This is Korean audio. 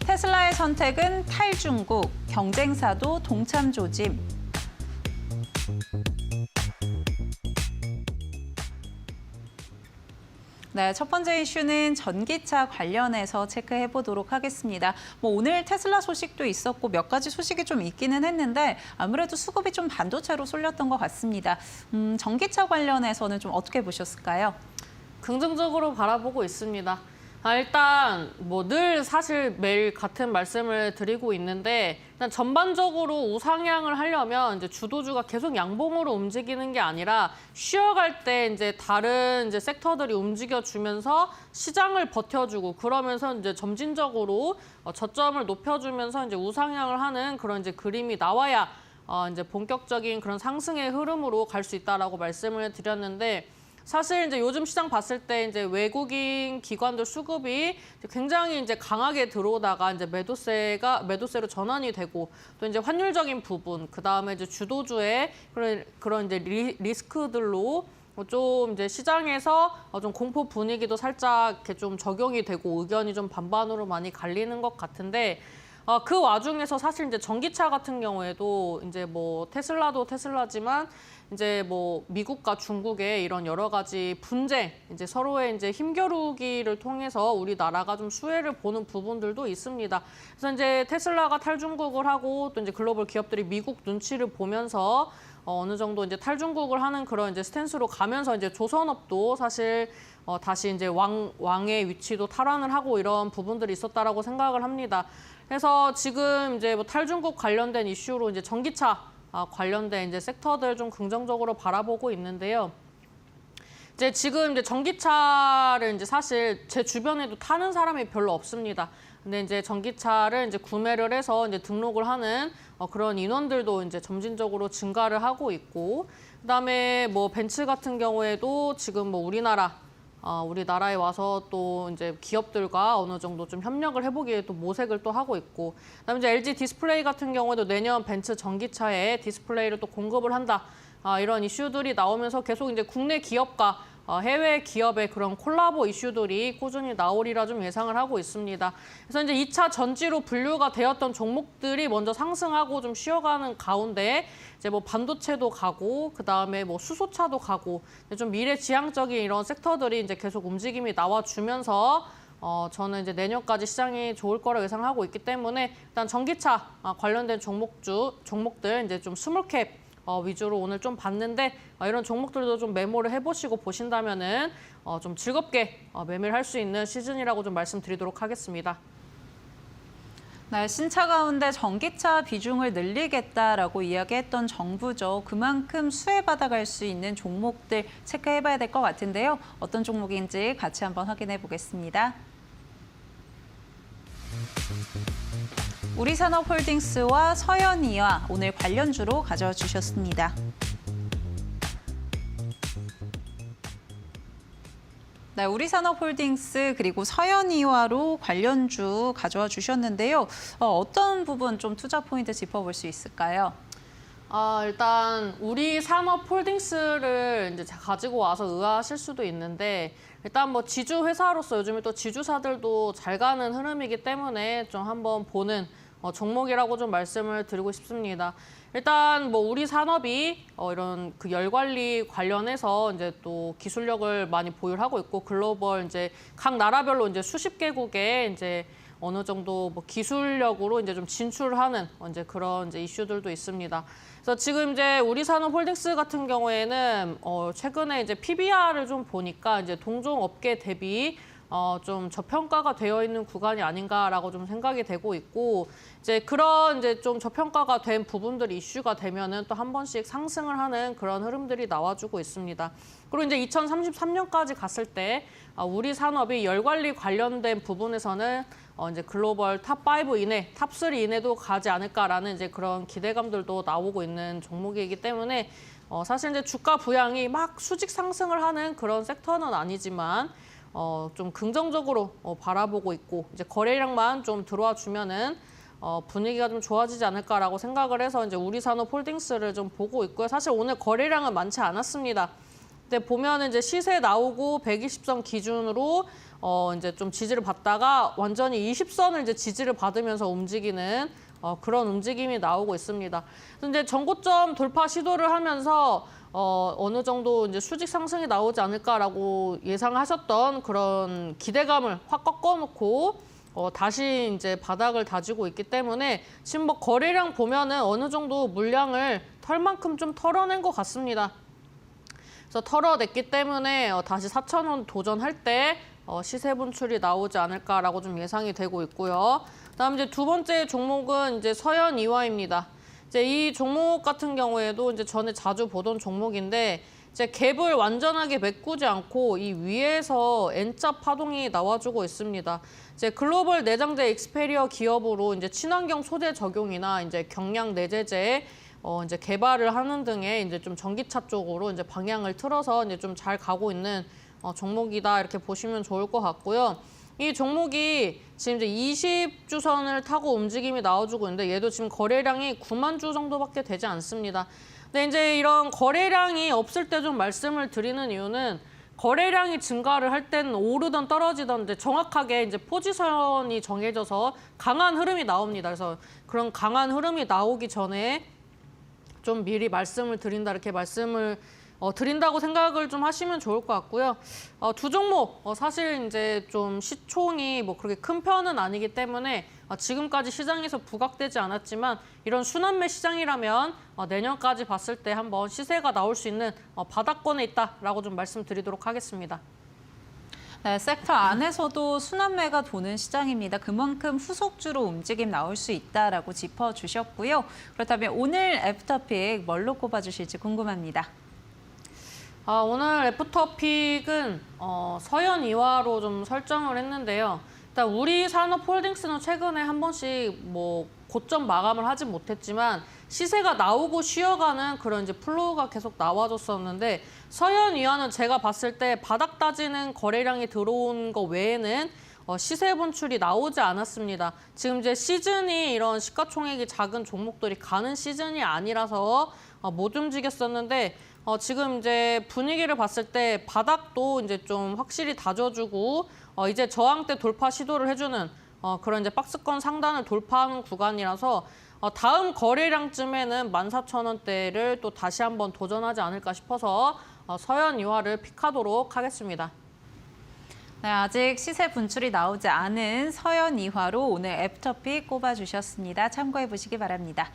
테슬라의 선택은 탈중국, 경쟁사도 동참 조짐. 네, 첫 번째 이슈는 전기차 관련해서 체크해 보도록 하겠습니다. 뭐 오늘 테슬라 소식도 있었고 몇 가지 소식이 좀 있기는 했는데 아무래도 수급이 좀 반도체로 쏠렸던 것 같습니다. 음, 전기차 관련해서는 좀 어떻게 보셨을까요? 긍정적으로 바라보고 있습니다. 아, 일단 뭐 늘 사실 매일 같은 말씀을 드리고 있는데 일단 전반적으로 우상향을 하려면 이제 주도주가 계속 양봉으로 움직이는 게 아니라 쉬어갈 때 이제 다른 이제 섹터들이 움직여 주면서 시장을 버텨주고 그러면서 이제 점진적으로 어, 저점을 높여주면서 이제 우상향을 하는 그런 이제 그림이 나와야 어, 이제 본격적인 그런 상승의 흐름으로 갈 수 있다라고 말씀을 드렸는데 사실 이제 요즘 시장 봤을 때 이제 외국인 기관들 수급이 굉장히 이제 강하게 들어오다가 이제 매도세가 매도세로 전환이 되고 또 이제 환율적인 부분 그 다음에 이제 주도주의 그런 그런 이제 리, 리스크들로 좀 이제 시장에서 어, 좀 공포 분위기도 살짝 이렇게 좀 적용이 되고 의견이 좀 반반으로 많이 갈리는 것 같은데 어, 그 와중에서 사실 이제 전기차 같은 경우에도 이제 뭐 테슬라도 테슬라지만 이제 뭐 미국과 중국의 이런 여러 가지 분쟁, 이제 서로의 이제 힘겨루기를 통해서 우리나라가 좀 수혜를 보는 부분들도 있습니다. 그래서 이제 테슬라가 탈중국을 하고 또 이제 글로벌 기업들이 미국 눈치를 보면서 어, 어느 정도 이제 탈중국을 하는 그런 이제 스탠스로 가면서 이제 조선업도 사실 어, 다시 이제 왕, 왕의 위치도 탈환을 하고 이런 부분들이 있었다라고 생각을 합니다. 그래서 지금 이제 뭐 탈중국 관련된 이슈로 이제 전기차 아, 관련된 이제 섹터들 좀 긍정적으로 바라보고 있는데요. 이제 지금 이제 전기차를 이제 사실 제 주변에도 타는 사람이 별로 없습니다. 근데 이제 전기차를 이제 구매를 해서 이제 등록을 하는 어, 그런 인원들도 이제 점진적으로 증가를 하고 있고, 그다음에 뭐 벤츠 같은 경우에도 지금 뭐 우리나라 어, 우리나라에 와서 또 이제 기업들과 어느 정도 좀 협력을 해보기에 또 모색을 또 하고 있고, 그다음에 이제 LG 디스플레이 같은 경우에도 내년 벤츠 전기차에 디스플레이를 또 공급을 한다. 아, 이런 이슈들이 나오면서 계속 이제 국내 기업과 어, 해외 기업의 그런 콜라보 이슈들이 꾸준히 나오리라 좀 예상을 하고 있습니다. 그래서 이제 2차 전지로 분류가 되었던 종목들이 먼저 상승하고 좀 쉬어가는 가운데 이제 뭐 반도체도 가고 그 다음에 뭐 수소차도 가고 좀 미래지향적인 이런 섹터들이 이제 계속 움직임이 나와주면서 어, 저는 이제 내년까지 시장이 좋을 거라 예상하고 있기 때문에 일단 전기차 아, 관련된 종목주 종목들 이제 좀 스몰캡 어, 위주로 오늘 좀 봤는데 어, 이런 종목들도 좀 메모를 해보시고 보신다면은 어, 좀 즐겁게 어, 매매를 할 수 있는 시즌이라고 좀 말씀드리도록 하겠습니다. 네, 신차 가운데 전기차 비중을 늘리겠다라고 이야기했던 정부죠. 그만큼 수혜받아갈 수 있는 종목들 체크해봐야 될 것 같은데요. 어떤 종목인지 같이 한번 확인해 보겠습니다. 우리산업홀딩스와 서현이와 오늘 관련주로 가져와 주셨습니다. 네, 우리산업홀딩스 그리고 서현이와로 관련주 가져와 주셨는데요. 어, 떤 부분 좀 투자 포인트 짚어볼 수 있을까요? 아, 일단 우리 산업 홀딩스를 이제 가지고 와서 의아하실 수도 있는데 일단 뭐 지주 회사로서 요즘에 또 지주사들도 잘 가는 흐름이기 때문에 좀 한번 보는 어, 종목이라고 좀 말씀을 드리고 싶습니다. 일단 뭐 우리 산업이 어, 이런 그 열 관리 관련해서 이제 또 기술력을 많이 보유하고 있고 글로벌 이제 각 나라별로 이제 수십 개국에 이제 어느 정도 뭐 기술력으로 이제 좀 진출하는 이제 그런 이제 이슈들도 있습니다. 그래서 지금 이제 우리 산업 홀딩스 같은 경우에는 어 최근에 이제 PBR을 좀 보니까 이제 동종 업계 대비 어, 좀 저평가가 되어 있는 구간이 아닌가라고 좀 생각이 되고 있고 이제 그런 이제 좀 저평가가 된 부분들이 이슈가 되면은 또 한 번씩 상승을 하는 그런 흐름들이 나와주고 있습니다. 그리고 이제 2033년까지 갔을 때 어, 우리 산업이 열 관리 관련된 부분에서는 어, 이제 글로벌 탑 5 이내, 탑 3 이내도 가지 않을까라는 이제 그런 기대감들도 나오고 있는 종목이기 때문에 어, 사실 이제 주가 부양이 막 수직 상승을 하는 그런 섹터는 아니지만 어, 좀 긍정적으로 어, 바라보고 있고 이제 거래량만 좀 들어와 주면은 어, 분위기가 좀 좋아지지 않을까라고 생각을 해서 이제 우리 산업 홀딩스를 좀 보고 있고요. 사실 오늘 거래량은 많지 않았습니다. 근데 보면은 이제 시세 나오고 120선 기준으로 어 이제 좀 지지를 받다가 완전히 20선을 이제 지지를 받으면서 움직이는 어 그런 움직임이 나오고 있습니다. 이제 전고점 돌파 시도를 하면서 어 어느 정도 이제 수직 상승이 나오지 않을까라고 예상하셨던 그런 기대감을 확 꺾어놓고 어, 다시 이제 바닥을 다지고 있기 때문에 지금 뭐 거래량 보면은 어느 정도 물량을 털 만큼 좀 털어낸 것 같습니다. 그래서 털어냈기 때문에 어, 다시 4천 원 도전할 때 어, 시세 분출이 나오지 않을까라고 좀 예상이 되고 있고요. 그다음 이제 두 번째 종목은 이제 서현 이화입니다. 이제 이 종목 같은 경우에도 이제 전에 자주 보던 종목인데 이제 갭을 완전하게 메꾸지 않고 이 위에서 N자 파동이 나와주고 있습니다. 이제 글로벌 내장재 익스페리어 기업으로 이제 친환경 소재 적용이나 이제 경량 내재재 어 이제 개발을 하는 등의 이제 좀 전기차 쪽으로 이제 방향을 틀어서 이제 좀 잘 가고 있는 어 종목이다 이렇게 보시면 좋을 것 같고요. 이 종목이 지금 이제 20주선을 타고 움직임이 나와주고 있는데 얘도 지금 거래량이 9만 주 정도밖에 되지 않습니다. 근데 이제 이런 거래량이 없을 때 좀 말씀을 드리는 이유는 거래량이 증가를 할 때는 오르던 떨어지던 이제 정확하게 이제 포지션이 정해져서 강한 흐름이 나옵니다. 그래서 그런 강한 흐름이 나오기 전에 좀 미리 말씀을 드린다 이렇게 말씀을 어, 드린다고 생각을 좀 하시면 좋을 것 같고요. 어, 두 종목 어, 사실 이제 좀 시총이 뭐 그렇게 큰 편은 아니기 때문에 어, 지금까지 시장에서 부각되지 않았지만 이런 순환매 시장이라면 어, 내년까지 봤을 때 한번 시세가 나올 수 있는 어, 바닥권에 있다라고 좀 말씀드리도록 하겠습니다. 네, 섹터 안에서도 순환매가 도는 시장입니다. 그만큼 후속주로 움직임 나올 수 있다라고 짚어주셨고요. 그렇다면 오늘 애프터픽 뭘로 꼽아주실지 궁금합니다. 아, 오늘 애프터픽은 어, 서현 이화로 좀 설정을 했는데요. 일단 우리 산업 홀딩스는 최근에 한 번씩 뭐 고점 마감을 하지 못했지만 시세가 나오고 쉬어가는 그런 이제 플로우가 계속 나와줬었는데 서현 이화는 제가 봤을 때 바닥 따지는 거래량이 들어온 거 외에는 어, 시세 분출이 나오지 않았습니다. 지금 이제 시즌이 이런 시가총액이 작은 종목들이 가는 시즌이 아니라서 어, 못 움직였었는데 어, 지금 이제 분위기를 봤을 때 바닥도 이제 좀 확실히 다져주고 어, 이제 저항대 돌파 시도를 해주는 어, 그런 이제 박스권 상단을 돌파하는 구간이라서 어, 다음 거래량쯤에는 14,000원대를 또 다시 한번 도전하지 않을까 싶어서 어, 서현 이화를 픽하도록 하겠습니다. 네, 아직 시세 분출이 나오지 않은 서현 이화로 오늘 애프터픽 꼽아주셨습니다. 참고해 보시기 바랍니다.